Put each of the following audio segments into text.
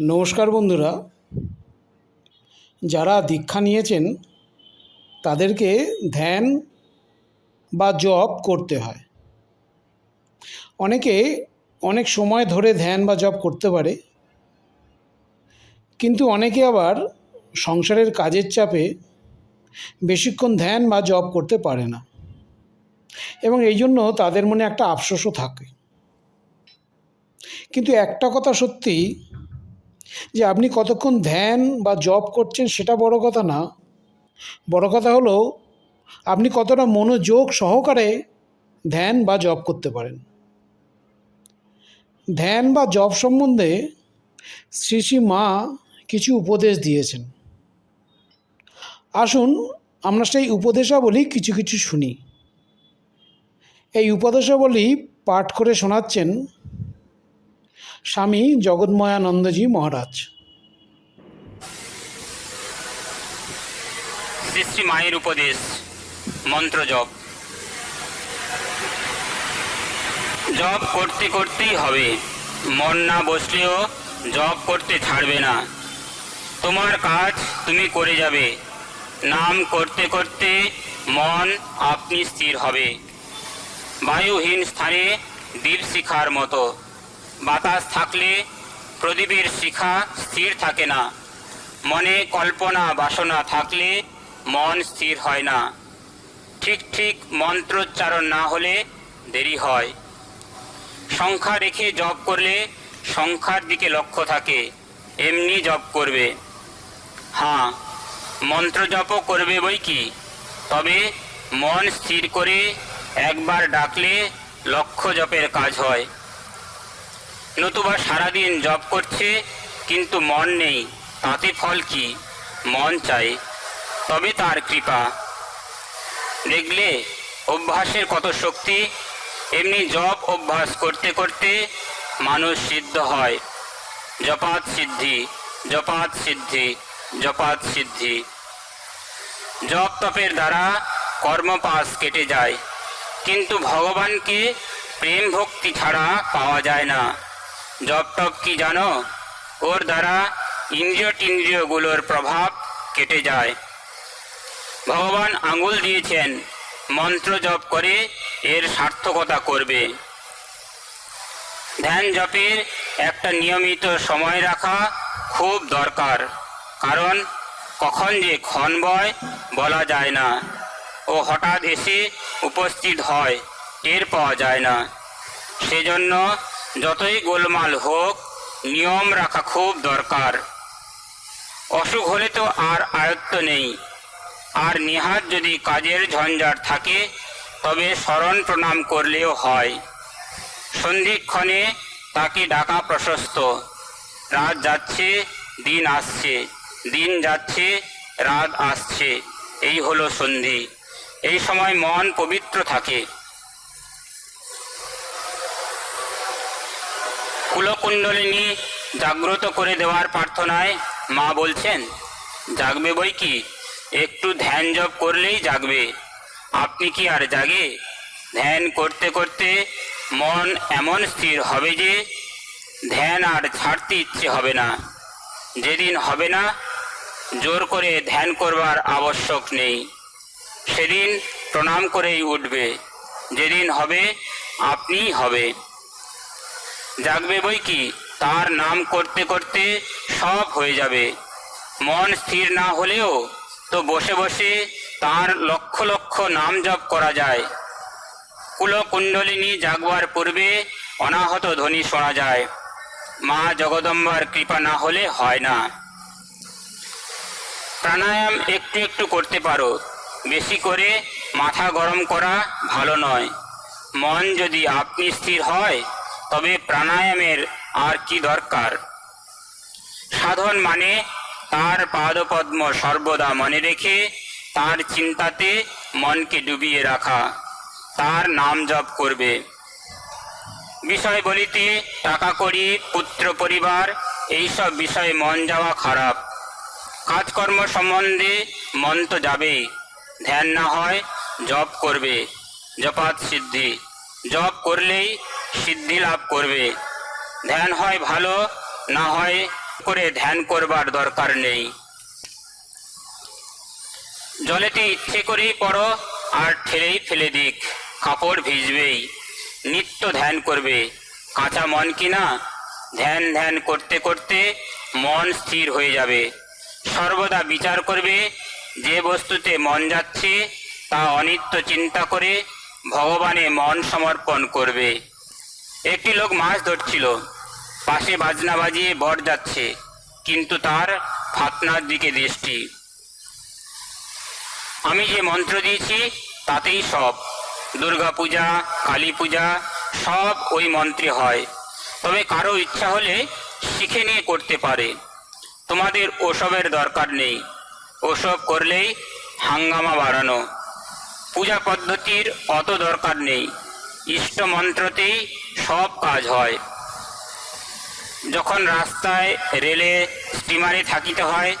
নমস্কার বন্ধুরা। যারা দীক্ষা নিয়েছেন, তাদেরকে ধ্যান বা জপ করতে হয়। অনেকে অনেক সময় ধরে ধ্যান বা জপ করতে পারে, কিন্তু অনেকে আবার সংসারের কাজের চাপে বেশিক্ষণ ধ্যান বা জপ করতে পারে না। এবং এই জন্য তাদের মনে একটা আফসোসও থাকে। কিন্তু একটা কথা সত্যি যে আপনি কতক্ষণ ধ্যান বা জব করছেন সেটা বড় কথা না। বড় কথা হলো, আপনি কতটা মনোযোগ সহকারে ধ্যান বা জব করতে পারেন। ধ্যান বা জব সম্বন্ধে শ্রী শ্রী মা কিছু উপদেশ দিয়েছেন। আসুন, আমরা সেই উপদেশাবলী কিছু কিছু শুনি। এই উপদেশাবলী পাঠ করে শোনাচ্ছেন স্বামী জগৎময়ানন্দজি মহারাজ। শ্রী মায়ের উপদেশ, মন্ত্র জপ। জপ করতে করতেই হবে। মন না বসলেও জপ করতে ছাড়বে না। তোমার কাজ তুমি করে যাবে। নাম করতে করতে মন আপনি স্থির হবে। বায়ুহীন স্থানে দীপ শিখার মতো। বাতাস থাকলে প্রদীপের শিখা স্থির থাকে না। মনে কল্পনা বাসনা থাকলে মন স্থির হয় না। ঠিক ঠিক মন্ত্রোচ্চারণ না হলে দেরি হয়। সংখ্যা রেখে জপ করলে সংখ্যার দিকে লক্ষ্য থাকে, এমনি জপ করবে। হ্যাঁ মন্ত্র জপও করবে বই কি? তবে মন স্থির করে একবার ডাকলে লক্ষ্য জপের কাজ হয়। নতুবা সারাদিন জপ করছে, কিন্তু মন নেই। তাতে ফল কি? মন চাই তবে তার কৃপা। দেখলে, অভ্যাসের কত শক্তি, এমনি জপ অভ্যাস করতে করতে মানুষ সিদ্ধ হয়। জপাত সিদ্ধি জপাত সিদ্ধি জপাত সিদ্ধি। জপ তপের দ্বারা কর্মপাস কেটে যায়। কিন্তু ভগবানকে প্রেম ভক্তি ছাড়া পাওয়া যায় না। জপ টপ কি জানো? ওর দ্বারা ইন্দ্রিয় টিন্দ্রিয়গুলোর প্রভাব কেটে যায়। ভগবান আঙুল দিয়েছেন, মন্ত্র জপ করে এর সার্থকতা করবে। ধ্যান জপের একটা নিয়মিত সময় রাখা খুব দরকার, কারণ কখন যে ক্ষণ বয় বলা যায় না। ও হঠাৎ এসে উপস্থিত হয়, টের পাওয়া যায় না। সেজন্য যতই গোলমাল হোক, নিয়ম রাখা খুব দরকার। অসুখ হলে তো আর আয়ত্ত নেই। আর নিহাত যদি কাজের ঝঞ্ঝাট থাকে, তবে স্মরণ প্রণাম করলেও হয়। সন্ধিক্ষণে তাকে ডাকা প্রশস্ত। রাত যাচ্ছে, দিন আসছে, দিন যাচ্ছে, রাত আসছে। এই হলো সন্ধি। এই সময় মন পবিত্র থাকে। কুলকুণ্ডলিনী জাগ্রত করে দেওয়ার প্রার্থনায় মা বলছেন, জাগবে বই কি? একটু ধ্যান জপ করলেই জাগবে। আপনি কি আর জাগে? ধ্যান করতে করতে মন এমন স্থির হবে যে ধ্যান আর ছাড়তে ইচ্ছে হবে না। যেদিন হবে না, জোর করে ধ্যান করবার আবশ্যক নেই। সেদিন প্রণাম করেই উঠবে। যেদিন হবে, আপনিই হবে। জাগবে বই কি? তার নাম করতে করতে সব হয়ে যাবে। মন স্থির না হলেও তো বসে বসে তার লক্ষ লক্ষ নাম জপ করা যায়। কুলকুণ্ডলিনী জাগবার পূর্বে অনাহত ধ্বনি শোনা যায়। মা জগদম্বার কৃপা না হলে হয় না। প্রাণায়াম একটু একটু করতে পারো। বেশি করে মাথা গরম করা ভালো নয়। মন যদি আপনি স্থির হয় তবে প্রাণায়ামের আর কি দরকার? সাধন মানে তার পাদপদ্ম সর্বদা মনে রেখে তার চিন্তাতে মনকে ডুবিয়ে রাখা, তার নাম জপ করবে। বিষয় বলিতে টাকা করি পুত্র পরিবার, এইসব বিষয়ে মন যাওয়া খারাপ। কাজকর্ম সম্বন্ধে মন তো যাবেই ধ্যান না হয় জপ করবে, জপাত সিদ্ধি। জপ করলেই সিদ্ধি লাভ করবে। ধ্যান হয় ভালো, না হয় করে ধ্যান করবার দরকার নেই। জলেতে ইচ্ছে করেই পড়ো, আর ঠেলেই ফেলে দিক, কাপড় ভিজবেই। নিত্য ধ্যান করবে। কাঁচা মন কিনা? ধ্যান ধ্যান করতে করতে মন স্থির হয়ে যাবে। সর্বদা বিচার করবে, যে বস্তুতে মন যাচ্ছে, তা অনিত্য চিন্তা করে ভগবানে মন সমর্পণ করবে। একটি লোক মাছ ধরছিল। পাশে বাজনা বাজিয়ে বর যাচ্ছে, কিন্তু তার ফাতনার দিকে দৃষ্টি। আমি যে মন্ত্র দিয়েছি, তাতেই সব। দুর্গা পূজা, কালী পূজা, সব ওই মন্ত্রে হয়। তবে কারও ইচ্ছা হলে শিখে নিয়ে করতে পারে। তোমাদের ওসবের দরকার নেই। ওসব করলেই হাঙ্গামা বাড়ানো। পূজা পদ্ধতির অত দরকার নেই। ইষ্ট মন্ত্রতেই সব কাজ হয়। যখন রাস্তায় রেলে স্টিমারে থাকিতে হয়,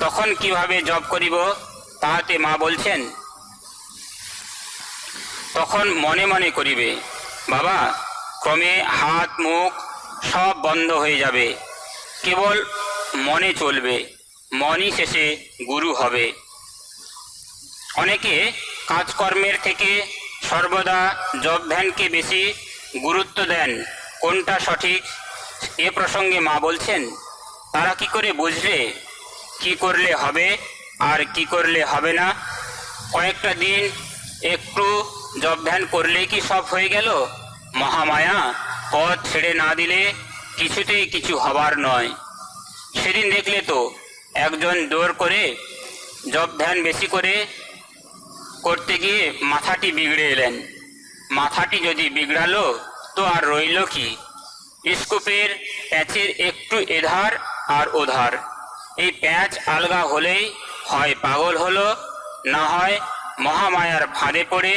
তখন কীভাবে জব করিব তাহাতে মা বলছেন, তখন মনে মনে করিবে, বাবা, ক্রমে হাত, মুখ সব বন্ধ হয়ে যাবে। কেবল মনে চলবে, মনই শেষে গুরু হবে। অনেকে কাজকর্মের থেকে সর্বদা জব ধ্যানকে বেশি গুরুত্ব দেন। কোনটা সঠিক? এ প্রসঙ্গে মা বলছেন, তারা কি করে বুঝলে কি করলে হবে আর কি করলে হবে না? কয়েকটা দিন একটু জব ধ্যান করলেই কি সব হয়ে গেল? মহামায়া, পথ ছেড়ে না দিলে কিছুতেই কিছু হবার নয়। সেদিন দেখলে তো একজন জোর করে জব ধ্যান বেশি করে করতে গিয়ে মাথাটি বিগড়ে এলেন। মাথাটি যদি বিগড়ালো, তো আর রইল কি? স্কোপের প্যাচের একটু এধার আর ওধার। এই প্যাচ আলগা হলেই হয় পাগল হলো, না হয় মহামায়ার ফাঁদে পড়ে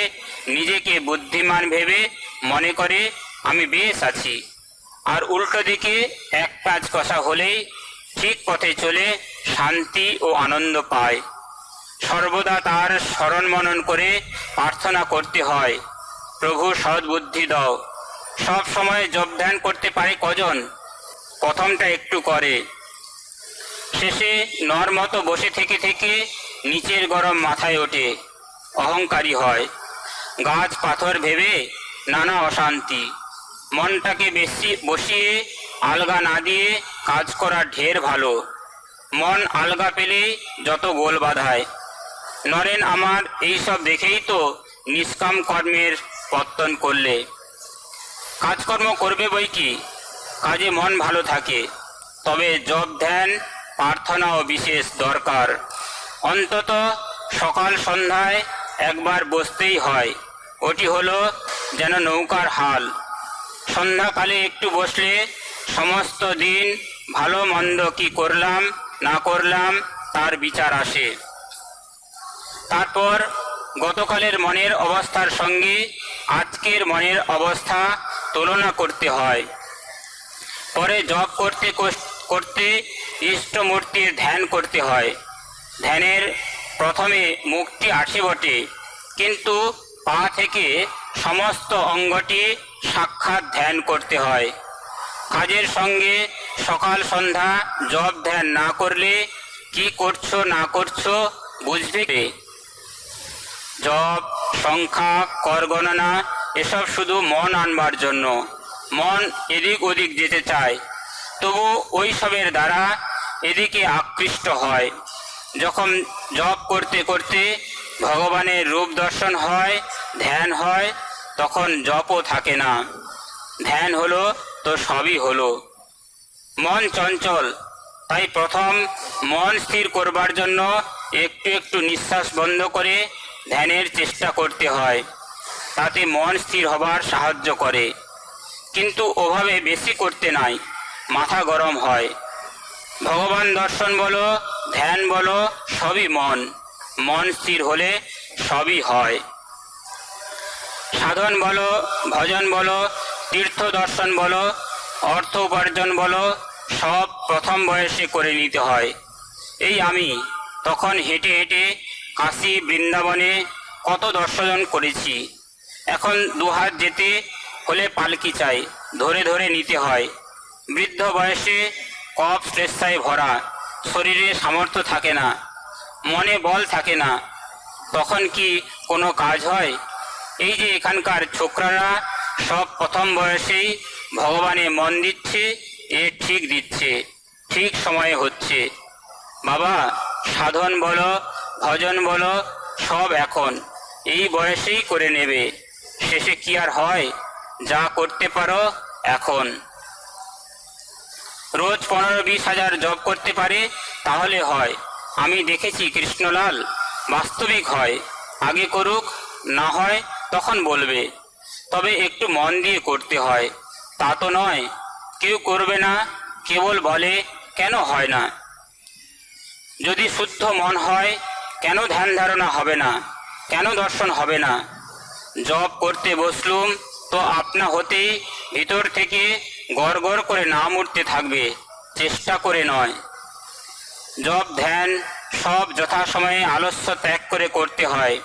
নিজেকে বুদ্ধিমান ভেবে মনে করে, আমি বেশ আছি। আর উল্টো দিকে এক প্যাচ কষা হলেই ঠিক পথে চলে শান্তি ও আনন্দ পায়। সর্বদা তার স্মরণ মনন করে প্রার্থনা করতে হয়। প্রভু সদ্বুদ্ধি দাও। সব সময় জব ধ্যান করতে পারে কজন? প্রথমটা একটু করে। শেষে নর মতো বসে থেকে থেকে নিচের গরম মাথায় ওঠে। অহংকারী হয়। গাছ পাথর ভেবে নানা অশান্তি। মনটাকে বেশি বসিয়ে আলগা না দিয়ে কাজ করা ঢের ভালো। মন আলগা পেলে যত গোল বাধায়। নরেন, আমার এইসব দেখেই তো নিষ্কাম কর্মের পত্তন করলে। কাজকর্ম করবে বই কি? কাজে মন ভালো থাকে। তবে জব ধ্যান, প্রার্থনাও বিশেষ দরকার। অন্তত সকাল সন্ধ্যায় একবার বসতেই হয়। ওটি হলো যেন নৌকার হাল। সন্ধ্যাকালে একটু বসলে সমস্ত দিন ভালো মন্দ কি করলাম, না করলাম, তার বিচার আসে। তারপর গতকালের মনের অবস্থার সঙ্গে আজকের মনের অবস্থা তুলনা করতে হয়। পরে জপ করতে করতে ইষ্টমূর্তির ধ্যান করতে হয়। ধ্যানের প্রথমে মুক্তি আসে বটে, কিন্তু পা থেকে সমস্ত অঙ্গটি সাক্ষাৎ ধ্যান করতে হয়। কাজের সঙ্গে সকাল, সন্ধ্যা জপ ধ্যান না করলে কি করছ, না করছ বুঝবে? কে? সংখ্যা, কর গণনা, এসব শুধু মন আনবার জন্য। মন এদিক ওদিক যেতে চায়। তবু ওই সবের দ্বারা এদিকে আকৃষ্ট হয়। যখন জপ করতে করতে ভগবানের রূপ দর্শন হয়, ধ্যান হয়, তখন জপও থাকে না। ধ্যান হলো তো সবই হলো। মন চঞ্চল। তাই প্রথম মন স্থির করবার জন্য একটু একটু নিঃশ্বাস বন্ধ করে ধ্যানের চেষ্টা করতে হয়, তাতে মন স্থির হবার সাহায্য করে। কিন্তু ওভাবে বেশি করতে নাই, মাথা গরম হয়। ভগবান দর্শন বলো, ধ্যান বলো, সবই মন। মন স্থির হলে সবই হয়। সাধন বলো, ভজন বলো, তীর্থ দর্শন বলো, অর্থ উপার্জন বলো, সব প্রথম বয়সে করে নিতে হয়। এই আমি, তখন হেঁটে হেঁটে কাশী বৃন্দাবনে কত দর্শন করেছি। এখন দুহাত যেতে হলে পালকি চাই, ধরে ধরে নিতে হয়। বৃদ্ধ বয়সে কপ শ্লেষায় ভরা, শরীরে সামর্থ্য থাকে না, মনে বল থাকে না, তখন কি কোনো কাজ হয়? এই যে এখানকার ছোকরারা সব প্রথম বয়সেই ভগবানে মন দিচ্ছে, এ ঠিক দিচ্ছে, ঠিক সময়ে হচ্ছে। বাবা, সাধন বলো ভজন বলো, সব এখন। এই বয়সেই করে নেবে। শেষে কি আর হয়? যা করতে পারো এখন। রোজ পনেরো বিশ হাজার জব করতে পারে, তাহলে হয়। আমি দেখেছি কৃষ্ণলাল বাস্তবিক হয়। আগে করুক, না হয়, তখন বলবে। তবে একটু মন দিয়ে করতে হয়। তা তো নয়। কেউ করবে না, কেবল বলে, কেন হয় না? যদি শুদ্ধ মন হয় কেন ধ্যান ধারণা হবে না? কেন দর্শন হবে না? জব করতে বসলুম তো আপনা হতেই ভিতর থেকে গড় গড় করে নাম উঠতে থাকবে, চেষ্টা করে নয়। জব ধ্যান সব যথাসময়ে আলস্য ত্যাগ করে করতে হয়।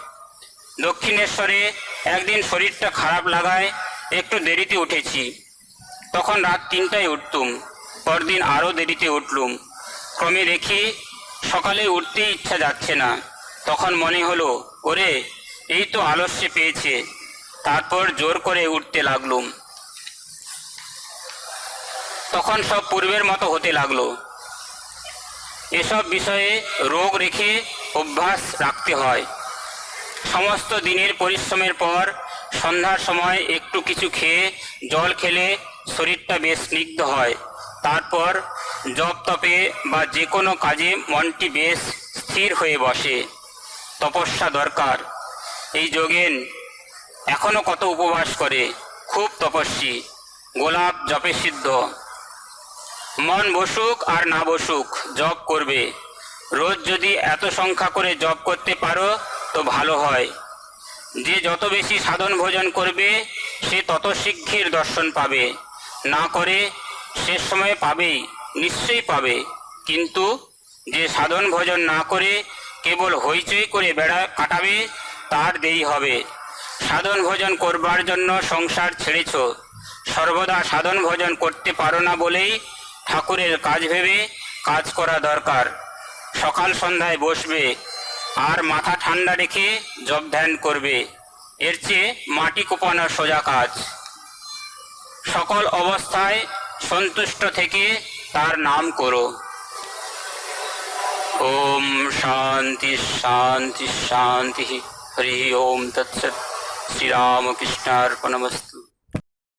দক্ষিণেশ্বরে একদিন শরীরটা খারাপ লাগায় একটু দেরিতে উঠেছি। তখন রাত তিনটায় উঠতুম, পরদিন আরও দেরিতে উঠলুম। ক্রমে দেখি সকালে উঠতে ইচ্ছা যাচ্ছে না। তখন মনে হলো, ওরে, এই তো আলস্যে পেয়েছে। তারপর জোর করে উঠতে লাগলুম। তখন সব পূর্বের মতো হতে লাগল। এসব বিষয়ে রোগ রেখে অভ্যাস রাখতে হয়। সমস্ত দিনের পরিশ্রমের পর সন্ধ্যার সময় একটু কিছু খেয়ে জল খেলে শরীরটা বেশ স্নিগ্ধ হয়। তারপর জপ তপে বা যে কোনো কাজে মনটি বেশ স্থির হয়ে বসে। তপস্যা দরকার। এই যোগেন এখনও কত উপবাস করে, খুব তপস্বী, গোলাপ জপে সিদ্ধ। মন বসুক আর না বসুক, জপ করবে। রোজ যদি এত সংখ্যা করে জপ করতে পারো, তো ভালো হয়। যে যত বেশি সাধন ভোজন করবে, সে তত শীঘ্র দর্শন পাবে। না করে শেষ সময়ে পাবেই নিশ্চয়ই পাবে। কিন্তু যে সাধন ভোজন না করে কেবল হইচই করে বেড়া কাটাবে, তার দেরি হবে। সাধন ভোজন করবার জন্য সংসার ছেড়েছ। সর্বদা সাধন ভোজন করতে পারো না বলেই ঠাকুরের কাজ ভেবে কাজ করা দরকার। সকাল সন্ধ্যায় বসবে, আর মাথা ঠান্ডা রেখে জব ধ্যান করবে। এর চেয়ে মাটি কোপানো সোজা কাজ। সকল অবস্থায় সন্তুষ্ট থেকে তার নাম করো। ওম শান্তি শান্তি শান্তি। হরি ওম তৎসৎ। শ্রীরামকৃষ্ণার্পণমস্তু।